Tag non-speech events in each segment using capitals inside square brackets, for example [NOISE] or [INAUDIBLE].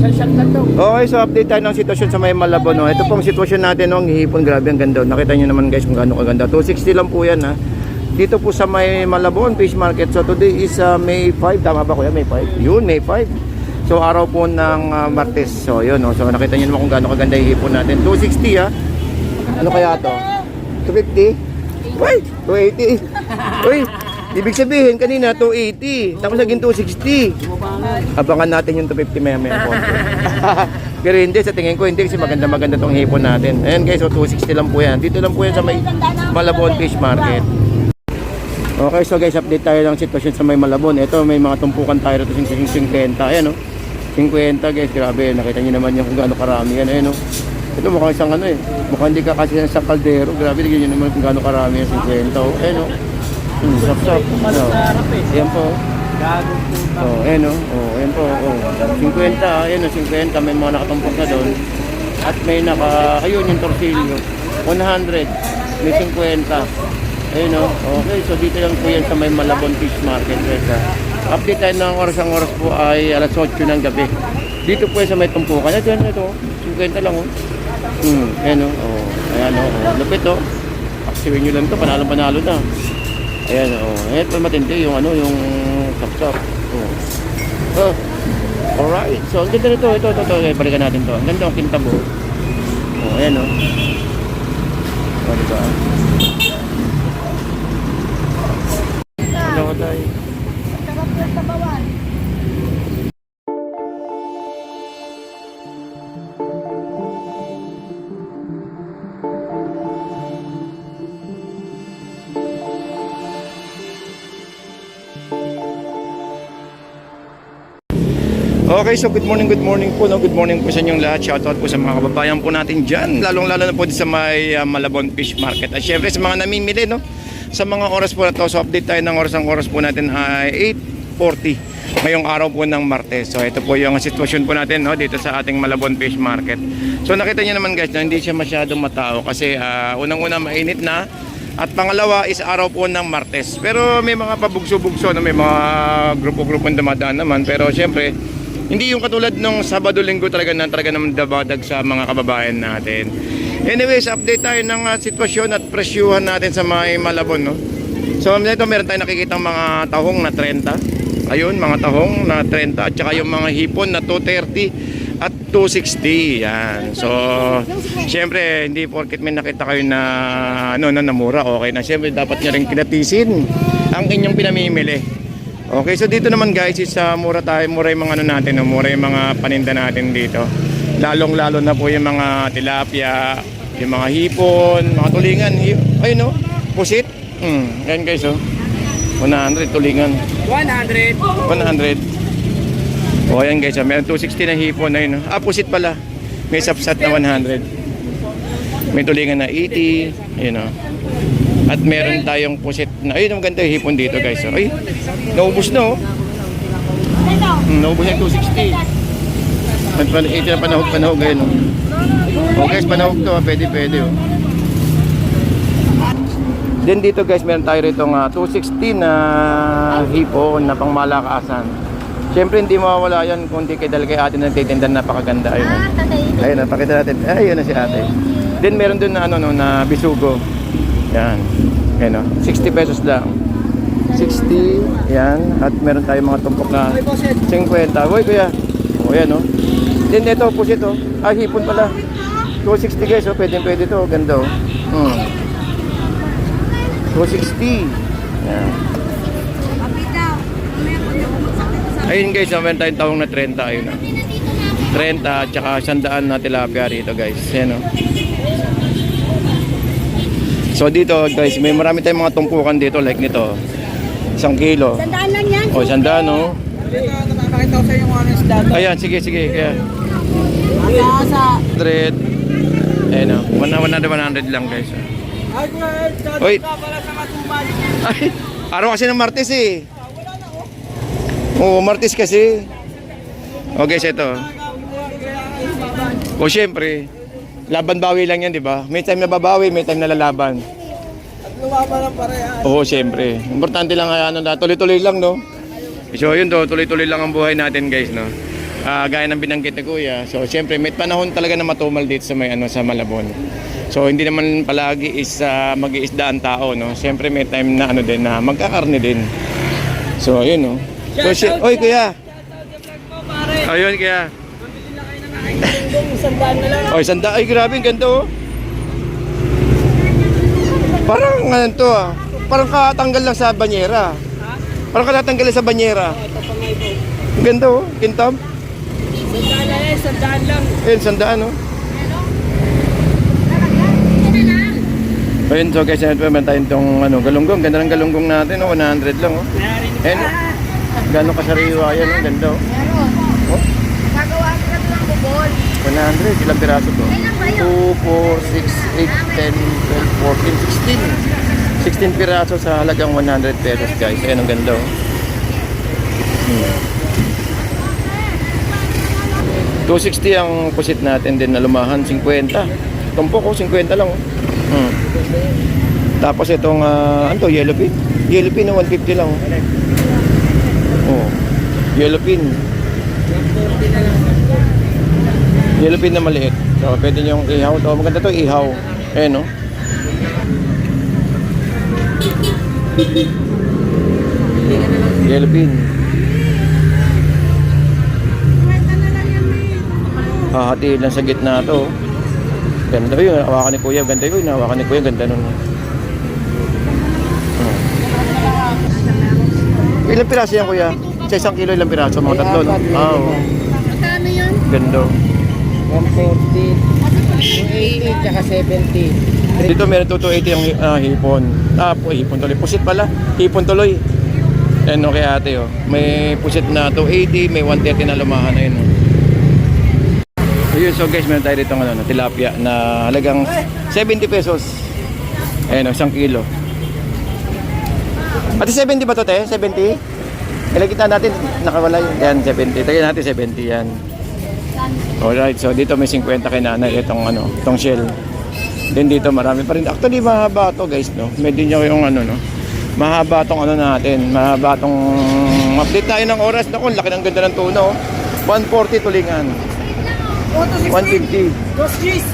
Okay, so update tayo ng sitwasyon sa may Malabon. No? Ito pong sitwasyon natin, no? ang hihipon, grabe ang ganda. Nakita nyo naman guys kung gaano kaganda. 260 lang po yan ha. Dito po sa may Malabon Fish Market. So today is uh, May 5. Tama ba kuya? May 5? Yun, May 5. So araw po ng uh, Martes. So yun, no? so nakita nyo naman kung gaano kaganda yung hipon natin. 260 ha. Ano kaya to? 250? Wait, 280. Uy, ibig sabihin kanina 280. Tapos naging 260. Abangan natin yung 250 maya maya. [LAUGHS] Pero hindi, sa tingin ko hindi kasi maganda maganda tong hipon natin. Ayan guys, so 260 lang po yan. Dito lang po yan sa may Malabon Fish Market. Okay, so guys, update tayo ng sitwasyon sa may Malabon. Ito, may mga tumpukan tayo rito, 50. Ayan, no? 50 guys, grabe. Nakita niyo naman yung kung gaano karami yan. Ayan, no? Ito mukhang isang ano eh. Mukhang hindi ka kasi sa kaldero. Grabe, niyo naman kung gaano karami yung 50. Oh, ayan, no? Hmm, sap-sap. Ano? Ayan po. Oh, ayan o. Oh, ayan po. Oh. 50, ayan o, 50. May mga nakatumpok na doon. At may naka, ayun yung torsilyo. 100. May 50. Ayun o. Okay, so dito lang po yan sa may Malabon Fish Market. Ha. Update tayo ng oras ang oras po ay alas 8 ng gabi. Dito po sa may tumpukan. Ito, yan, ito. 50 lang o. Hmm, ayan o. Oh. Ayan o. Oh. Lupit o. Aksiwin nyo lang to Panalo panalo na. Ayan. Oh. Ayan pa matindi yung ano, yung sapsap. Oh. Oh. Alright. So, ang ganda nito. Ito, ito, ito. Okay, balikan natin to. Ang ganda ang kintabo. Oh, ayan o. Oh, diba? Hello, tayo. Okay, so good morning, good morning po. No? Good morning po sa inyong lahat. Shoutout po sa mga kababayan po natin dyan. Lalong-lalo na po sa may uh, Malabon Fish Market. At syempre sa mga namimili, no? Sa mga oras po na to. So update tayo ng oras. Ang oras po natin ay 8.40. Ngayong araw po ng Martes. So ito po yung sitwasyon po natin no? dito sa ating Malabon Fish Market. So nakita niyo naman guys na hindi siya masyadong matao kasi uh, unang-una mainit na. At pangalawa is araw po ng Martes. Pero may mga pabugso-bugso, no? may mga grupo-grupo dumadaan naman. Pero syempre, hindi yung katulad nung Sabado-Linggo talaga na talaga naman dabadag sa mga kababayan natin. Anyways, update tayo ng uh, sitwasyon at presyuhan natin sa mga Malabon, no? So, ito meron tayong nakikita mga tahong na 30. Ayun, mga tahong na 30 at saka yung mga hipon na 230 at 260. Yan. So, syempre, hindi porket may nakita kayo na ano na namura, okay na. Syempre, dapat niya rin kinatisin ang inyong pinamimili. Okay, so dito naman guys, is uh, mura tayo, mura yung mga ano natin, no? mura yung mga paninda natin dito. Lalong lalo na po yung mga tilapia, yung mga hipon, mga tulingan. Hi- Ayun no, pusit. Hmm, yan guys oh. 100 tulingan. 100. 100. O ayan guys, oh, meron 260 na hipon ayun. oh. Ah, pusit pala. May sapsat na 100. May tulingan na 80, ayun oh. At meron tayong pusit na, ayun ang ganda yung hipon dito guys. oh. Ay, naubos na oh. Hmm, naubos na yung 260. At 80 na panahog, panahog ngayon oh. Oh guys, panahog to, ah. pwede, pwede oh. Then dito guys, meron tayo rito nga 260 na hipon na pangmalakasan. Siyempre hindi mawawala yan kung di kay dahil kay ate na nagtitinda napakaganda. Ayun. oh. Ayun, napakita natin. Ayun na si ate. Then meron din na ano no, na bisugo. Yan. Ayun oh. 60 pesos lang. 60. Yan. At meron tayong mga tumpok na 50. Uy, kuya. O yan oh. Then ito, pusit oh. Ah, hipon pala. 260 guys oh. Pwede pwede to. Ganda oh. Hmm. 260. Yan. Ayun guys, oh, meron tayong tawong na 30. Ayun oh. 30 at saka sandaan na tilapia rito guys. Yan oh. So dito guys, may marami tayong mga tumpukan dito like nito. Isang kilo. Tandaan lang yan. O, sandaan oh. Dito, napakita ko sa ano yung isda. Ayan, sige, sige. Kaya, Sa 100. Ayun oh. 100, 100 lang guys. oh. Oy. Ay, araw kasi ng Martes eh. Oo, Martes kasi. O guys, ito. O syempre, laban bawi lang yan, di ba? May time na babawi, may time na lalaban. At lumaban ng pareha. Oo, syempre. Importante lang ay ano na, tuloy-tuloy lang, no? So, yun to, tuloy-tuloy lang ang buhay natin, guys, no? Ah, gaya ng binanggit ni Kuya. So, siyempre, may panahon talaga na matumal dito sa may ano sa Malabon. So, hindi naman palagi is uh, mag-iisda ang tao, no? Siyempre, may time na ano din na magkakarne din. So, ayun, no? So, si- Oy, Kuya! Ayun, Kuya. Kung sandaan na lang. [LAUGHS] Oy, sanda. Ay, grabe, ang ganda, oh. Parang, ano to, ah. Parang katanggal lang sa banyera. Parang katatanggal lang sa banyera. Ito pa ito. Ang ganda, oh. Kintab. Sandaan na yan, sandaan lang. Ayun, sandaan, oh. Ayun, so guys, naman tayo itong ano, galunggong. Ganda ng galunggong natin, oh. 100 lang, oh. Ayun, gano'ng kasariwa yan, oh. Ganda, oh. Meron. Gagawa ka ng bubol. 100, ilang piraso to? Kailan ba yun? 2, 4, 6, 8, 10, 12, 14, 16. 16 piraso sa halagang 100 pesos guys. Ayan ang ganda oh. Hmm. 260 ang pusit natin din na lumahan, 50. Tumpok ko, 50 lang oh. Hmm. Tapos itong, ah, ano to, yellow pin? Yellow pin na 150 lang oh. Oh. Yellow pin. Yellow pin na maliit. So, pwede niyong ihaw to. Maganda to ihaw. Ayan, no? Yellow pin. Hahati lang sa gitna to. Ganda yun. Hawakan ni Kuya. Ganda yun. Hawakan ni Kuya. Ganda nun. Oh. Ilang piraso yan, Kuya? Sa isang kilo, ilang piraso? Mga tatlo? Ah, oo. Yun? Ganda. 140, 280, tsaka 70. Dito meron to 280 yung ah, hipon. Ah, po, hipon tuloy. Pusit pala. Hipon tuloy. Yan o kay ate oh. May pusit na 280, may 130 na lumahan na yun oh. Ayun, so guys, meron tayo dito ng ano, na tilapia na halagang 70 pesos. Ayan o, isang kilo. Ate, 70 ba to, te? 70? Ilang kita natin, nakawala yun. Yan, 70. Tagay natin 70 yan. Alright, so dito may 50 kay nanay itong ano, itong shell. Then dito marami pa rin. Actually mahaba to guys, no. Medyo nyo yung ano, no. Mahaba tong ano natin. Mahaba tong update tayo ng oras. Naku, ang laki ng ganda ng tuno. oh. 140 tulingan. 150. Dos cheese.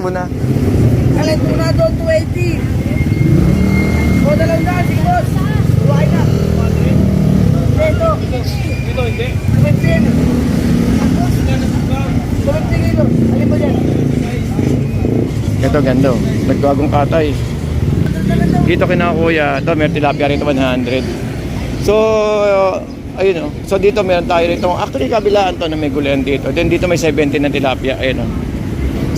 Muna. Alay, tuna doon, 280. O, dalawang daan, sige boss. Buhay na. Ito. Ito, hindi. 17. 70 kilo. Alin ba yan? Ito ganda. oh. Nagwagong katay. Dito kina kuya, ito may tilapia rito 100. So, ayun oh. So dito meron tayo rito. Actually kabilaan to na may gulayan dito. Then dito may 70 na tilapia. Ayun oh.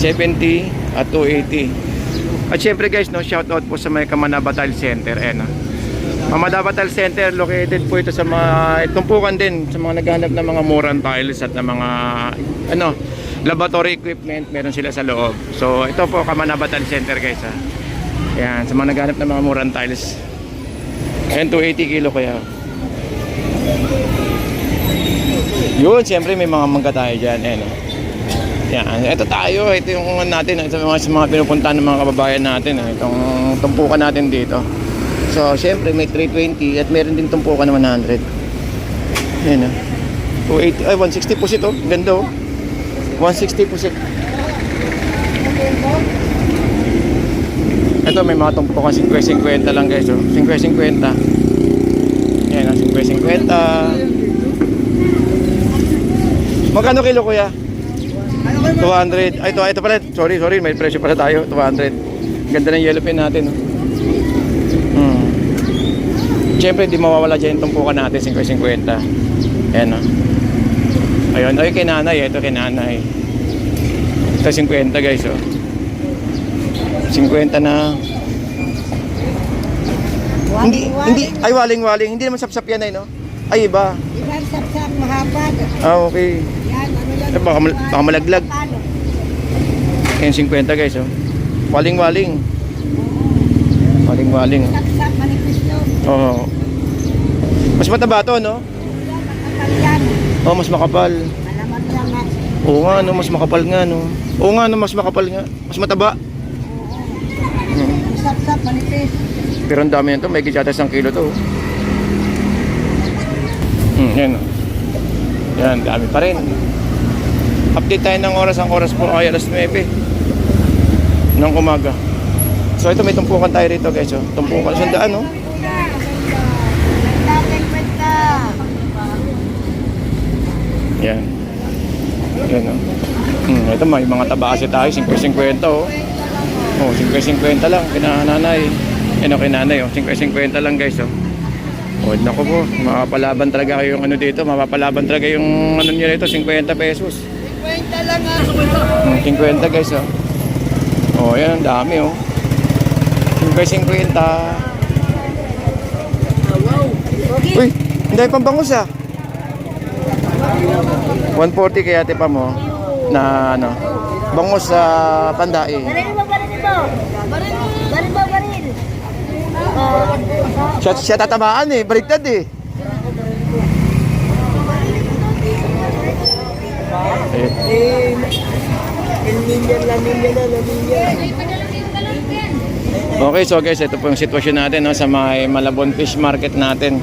70 at 280. At syempre guys, no, shout out po sa may Kamana Center. Ayun oh. Kamana Batal Center located po ito sa mga tumpukan din sa mga naghahanap ng mga Moran tiles at ng mga ano, laboratory equipment meron sila sa loob. So ito po Kamana Batal Center guys ha. Yan, sa mga naghanap ng mga Moran tiles. Ayan, 280 kilo kaya. Yun, siyempre may mga mangga tayo dyan. Ayan, oh. Yan, ito tayo. Ito yung ano natin. Ito yung mga, mga pinupuntahan ng mga kababayan natin. eh. Itong tumpukan natin dito. So, siyempre may 320 at meron din tumpukan na 100. Ayan, oh. 280, ay 160 pusit oh. Ganda oh. 160 pusit. Ito may mga tumpukan 50-50 lang guys oh. 50-50. Ayan, oh, 50-50. Magkano kilo kuya? Ano kayo 200. Ay, ito, ito pala. Sorry, sorry. May presyo pala tayo. 200. Ganda ng yellow pin natin. Oh. Hmm. Siyempre, di mawawala dyan yung tumpukan natin. 50-50. Ayan, oh. Ayun. Ay, kay nanay. Ito kay nanay. Ito 50 guys, oh. 50 na. Hindi, hindi. Ay, waling-waling. Hindi naman sapsap yan, ay, no? Ay, iba. Ilan sapsap mahaba. Ah, okay. Yan, ano yan? Eh, baka mal- baka malaglag. Yan 50 guys oh. Waling-waling. Waling-waling. Sapsap, manipis yun. Oo. Mas mataba to, no? Oh, mas makapal. Malaman lang nga. Oo nga, no, mas makapal nga, no. Oo nga, no, mas makapal nga. Mas mataba. Hmm. Yung sapsap, manipis. Pero ang dami nito, may yata isang kilo to. Hmm, yan. oh. Yan, dami pa rin. Update tayo ng oras. Ang oras po ay alas 9 ng umaga. So ito may tumpukan tayo rito guys. Oh. Tumpukan sa daan. Oh. Yan. Yan oh. Hmm, ito may mga taba kasi tayo. 5.50 oh. Oh, 5.50 lang. Kinananay. Ano kinanay oh. 5.50 lang guys oh. Oh, naku po, mapapalaban talaga kayo yung ano dito, mapapalaban talaga yung ano nyo rito, 50 pesos. 50 lang ah. Hmm, 50 guys, oh. Oh, yan, ang dami, oh. 50, 50. Wow. Uy, hindi pambangus, ah. 140 kaya tipa mo na ano, bangus sa pandai. Baril mo, baril mo. Baril mo, baril mo, baril. Oh, Siya, siya tatamaan eh, baliktad eh. Eh. Okay, so guys, ito po yung sitwasyon natin no, sa may Malabon Fish Market natin.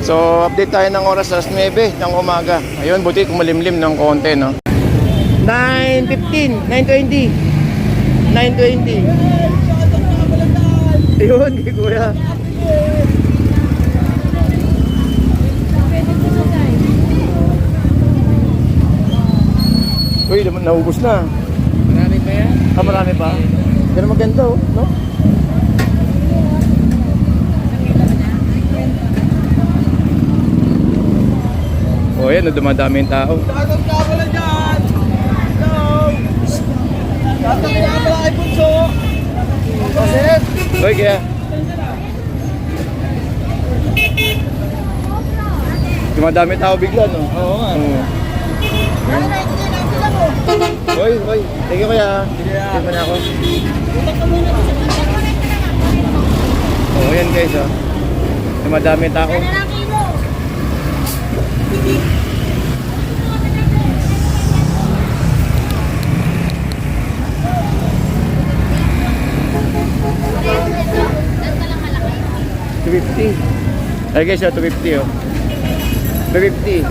So, update tayo ng oras alas 9 ng umaga. Ayun, buti kumalimlim ng konti, no? 9.15, 9.20, 9.20. Ayun, di kuya. Uy, naubos na. Marami pa yan? Ah, marami pa? Pero maganda, oh, no? O yan, dumadami yung tao. Dagang tao na dyan! Hello! Na pala kay Bunso! Kaset! Kaya. Dumadami tao bigla, no? Oo nga. Oo. Hoy, hoy. Thank you kuya. Ah. Thank you ah. na ako. Oh, yan guys, oh. Madami tao. Ano lang? 250. Ay guys, ah, 250 oh. 250.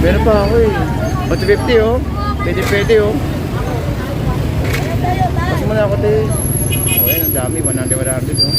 Meron pa ako eh. Oh, 250 oh. Pwede pwede oh. Kasi muna ako tayo. Oh, yan, ang dami. 100, 100 oh.